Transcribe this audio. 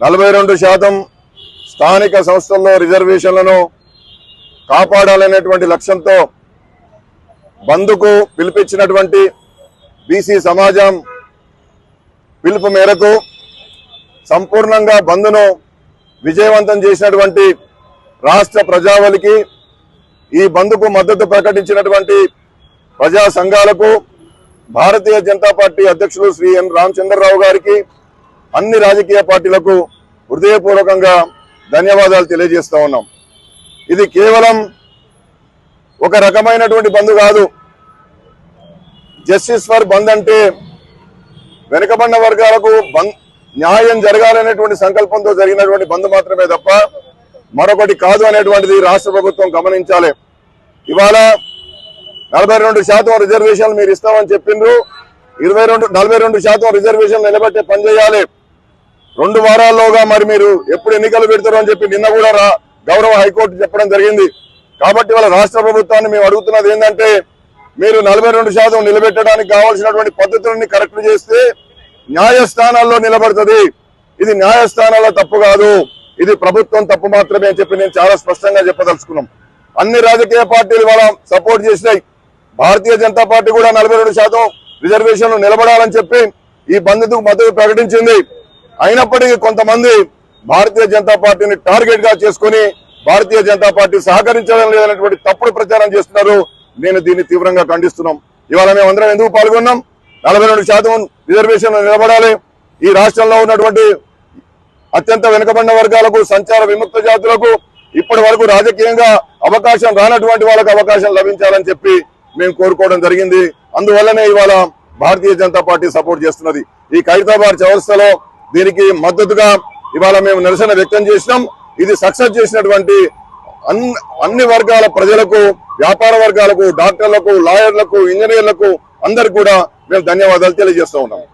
నలభై రెండు శాతం స్థానిక సంస్థల్లో రిజర్వేషన్లను కాపాడాలనేటువంటి లక్ష్యంతో బంద్కు పిలిపించినటువంటి బీసీ సమాజం పిలుపు మేరకు సంపూర్ణంగా బంద్ను విజయవంతం చేసినటువంటి రాష్ట్ర ప్రజావళికి ఈ బంద్కు మద్దతు ప్రకటించినటువంటి ప్రజా సంఘాలకు భారతీయ జనతా పార్టీ అధ్యక్షులు శ్రీ ఎన్ రామచంద్రరావు గారికి అన్ని రాజకీయ పార్టీలకు హృదయపూర్వకంగా ధన్యవాదాలు తెలియజేస్తా ఉన్నాం. ఇది కేవలం ఒక రకమైనటువంటి బంధు కాదు. జస్టిస్ ఫర్ బంద్ అంటే వెనుకబడిన వర్గాలకు న్యాయం జరగాలనేటువంటి సంకల్పంతో జరిగినటువంటి బంద్ మాత్రమే తప్ప మరొకటి కాదు అనేటువంటిది రాష్ట్ర ప్రభుత్వం గమనించాలి. ఇవాళ నలభై రెండు శాతం రిజర్వేషన్లు మీరు ఇస్తామని చెప్పిండ్రు. ఇరవై రెండు నలభై రెండు శాతం రిజర్వేషన్ నిలబెట్టే పని చేయాలి. రెండు వారాల్లోగా మరి మీరు ఎప్పుడు ఎన్నికలు పెడతారు అని చెప్పి నిన్న కూడా రా- గౌరవ హైకోర్టు చెప్పడం జరిగింది. కాబట్టి వాళ్ళ రాష్ట్ర ప్రభుత్వాన్ని మేము అడుగుతున్నది ఏంటంటే మీరు నలభై రెండు శాతం నిలబెట్టడానికి కావాల్సినటువంటి పద్ధతులని కరెక్ట్ చేస్తే న్యాయస్థానాల్లో నిలబడుతుంది. ఇది న్యాయస్థానాల్లో తప్పు కాదు. ఇది ప్రభుత్వం తప్పు మాత్రమే అని చెప్పి నేను చాలా స్పష్టంగా చెప్పదలుచుకున్నాం. అన్ని రాజకీయ పార్టీలు వాళ్ళ సపోర్ట్ చేసినాయి. భారతీయ జనతా పార్టీ కూడా నలభై రెండు శాతం రిజర్వేషన్లు నిలబడాలని చెప్పి ఈ బంద్కు మద్దతు ప్రకటించింది. అయినప్పటికీ కొంతమంది భారతీయ జనతా పార్టీని టార్గెట్గా చేసుకుని భారతీయ జనతా పార్టీ సహకరించడం లేదనేటువంటి తప్పుడు ప్రచారం చేస్తున్నారు. నేను దీన్ని తీవ్రంగా ఖండిస్తున్నాం. ఇవాళ మేము అందరం ఎందుకు పాల్గొన్నాం? నలభై రెండు శాతం రిజర్వేషన్లు నిలబడాలి. ఈ రాష్ట్రంలో ఉన్నటువంటి అత్యంత వెనుకబడిన వర్గాలకు సంచార విముక్త జాతులకు ఇప్పటి వరకు రాజకీయంగా అవకాశం రానటువంటి వాళ్ళకు అవకాశం లభించాలని చెప్పి మేము కోరుకోవడం జరిగింది. అందువల్లనే ఇవాళ భారతీయ జనతా పార్టీ సపోర్ట్ చేస్తున్నది. ఈ ఖైరతాబాద్ చౌరస్తలో దీనికి మద్దతుగా ఇవాళ మేము నిరసన వ్యక్తం చేసినాం. ఇది సక్సెస్ చేసినటువంటి అన్ని అన్ని వర్గాల ప్రజలకు వ్యాపార వర్గాలకు డాక్టర్లకు లాయర్లకు ఇంజనీర్లకు అందరు కూడా మేము ధన్యవాదాలు తెలియజేస్తూ ఉన్నాము